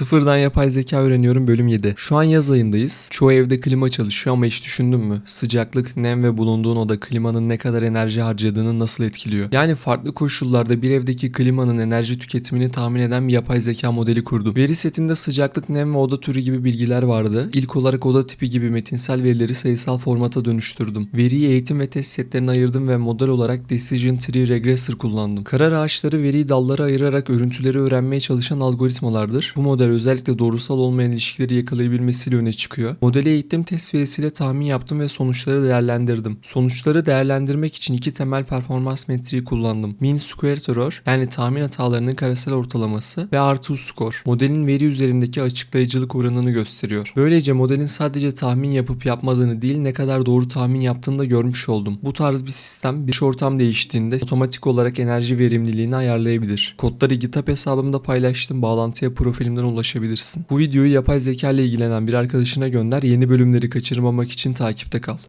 Sıfırdan yapay zeka öğreniyorum bölüm 7. Şu an yaz ayındayız. Çoğu evde klima çalışıyor ama hiç düşündün mü? Sıcaklık, nem ve bulunduğun oda klimanın ne kadar enerji harcadığını nasıl etkiliyor? Yani farklı koşullarda bir evdeki klimanın enerji tüketimini tahmin eden bir yapay zeka modeli kurdum. Veri setinde sıcaklık, nem ve oda türü gibi bilgiler vardı. İlk olarak oda tipi gibi metinsel verileri sayısal formata dönüştürdüm. Veriyi eğitim ve test setlerine ayırdım ve model olarak Decision Tree Regressor kullandım. Karar ağaçları veriyi dallara ayırarak örüntüleri öğrenmeye çalışan algoritmalardır. Bu model özellikle doğrusal olmayan ilişkileri yakalayabilmesiyle öne çıkıyor. Modeli eğittim test verisiyle tahmin yaptım ve sonuçları değerlendirdim. Sonuçları değerlendirmek için iki temel performans metriği kullandım. Mean Squared Error yani tahmin hatalarının karesel ortalaması ve R2 Score. Modelin veri üzerindeki açıklayıcılık oranını gösteriyor. Böylece modelin sadece tahmin yapıp yapmadığını değil ne kadar doğru tahmin yaptığını da görmüş oldum. Bu tarz bir sistem bir ortam değiştiğinde otomatik olarak enerji verimliliğini ayarlayabilir. Kodları GitHub hesabımda paylaştım. Bağlantıya profilimden ulaşabilirsin. Bu videoyu yapay zeka ile ilgilenen bir arkadaşına gönder. Yeni bölümleri kaçırmamak için takipte kal.